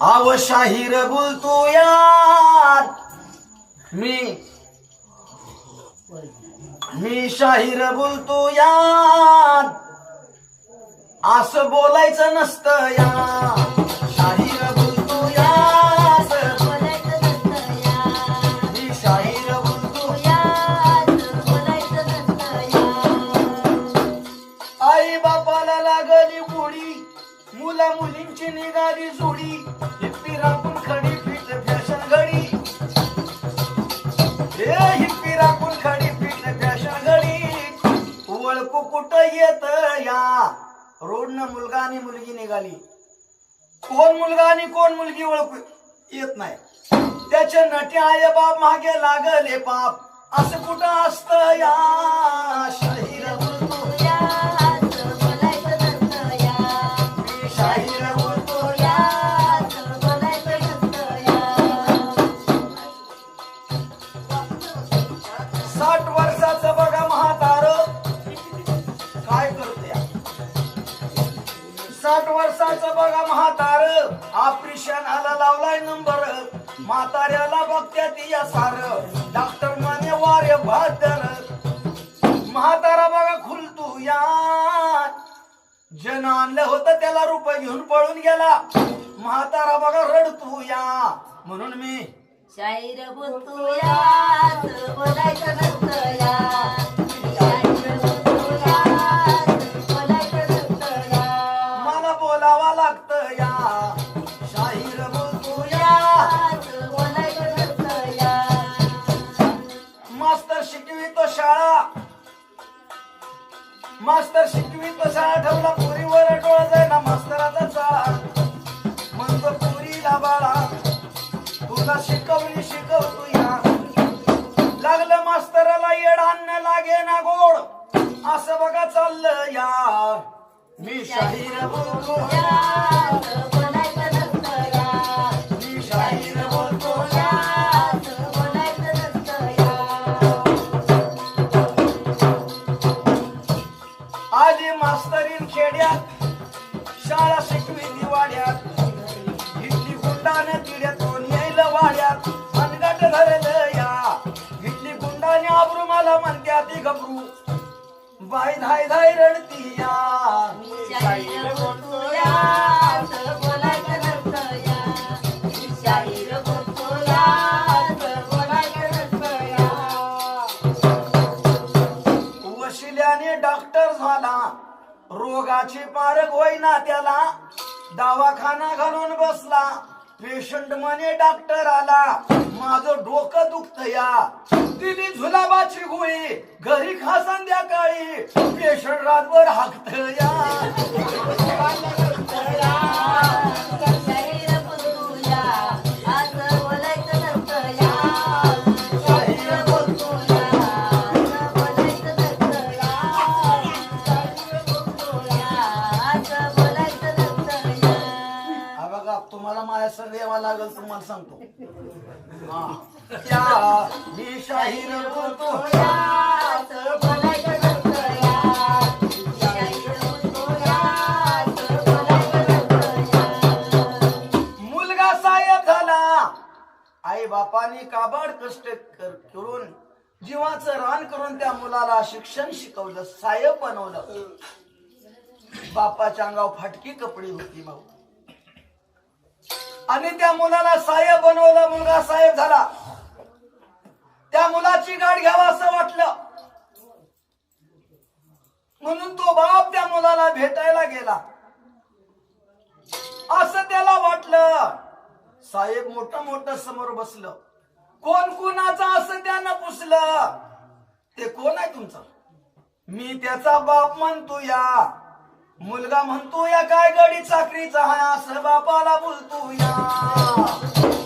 आवशाहीर बोलतो यार. मी मी शाहीर बोलतो यार. असं बोलायचं नसतं या शाहीर बोलतो यार. बोलायचं नसतं मी शाहीर बोलतो आई बापाला लागली गोडी मुला मुलींची निघाली जोडी. हिप्पी राखून खडी फिट फॅशन घडी. हे हिप्पी राखून खडी फिट फॅशन घडी. ओळखू कुठं येत या? रोडनं मुलगा आणि मुलगी निघाली. कोण मुलगा आणि कोण मुलगी ओळखू येत नाही. त्याचे नटे आय बाप मागे लागले बाप असं कुठं असतं या? साठ वर्षाचं बघा म्हातार. ऑपरेशन आला लावलाय नंबर. म्हाताऱ्याला बघत्या या सार डॉक्टर माने वारे भातर म्हातारा बघा खुलतू या जन आणलं होतं त्याला रुपये घेऊन पळून गेला. म्हातारा बघा रडतू या म्हणून मी शाहीर बोलतो या बोलायचं नसतं या मास्तर शिकवी तसा आठवला पुरीवर डोळा जायला मास्तराचा चाळा म्हणतो पुरीला बाळा तुला शिकवली शिकवतो या. लागलं मास्तराला येड अन्न लागे ना गोड. असं बघा चाललं या. मी शाहीर बोलतो मास्तरीन शाळा शिकवी वाड्यात इडली गुंडाने तिड्यातून येईल वाड्यात. मनगट धरल या. इडली गुंडाने आबरू मला म्हणत्या ती घबरू. बाई धाय धाय रडती रोगाची पारख होईना त्याला. दवाखाना घालून बसला. पेशंट म्हणे डॉक्टर आला. माझं डोकं दुखत या. दिली झुलाबाची गोळी. घरी खा संध्याकाळी. पेशंट रातभर हाकत या. सांगतो. हा. मी शाहीर बोलतो मुलगा साहेब झाला. आई बापाने काबाड कष्ट कर- करून जीवाचं रान करून त्या मुलाला शिक्षण शिकवलं साहेब बनवलं. बापाच्या अंगावर फाटकी कपडी होती भाऊ. आणि त्या मुलाला साहेब बनवलं मुलगा साहेब झाला. त्या मुलाची गाठ घ्यावा असं वाटलं. म्हणून तो बाप त्या मुलाला भेटायला गेला. असं त्याला वाटलं. साहेब मोठं मोठं समोर बसलं. कोण कोणाचं असं त्यानं पुसलं? ते कोण आहे तुमचं? मी त्याचा बाप म्हणतो या. मुलगा म्हणतो या काय गडी चाकरीचा आहे? असं बापाला बोलतो या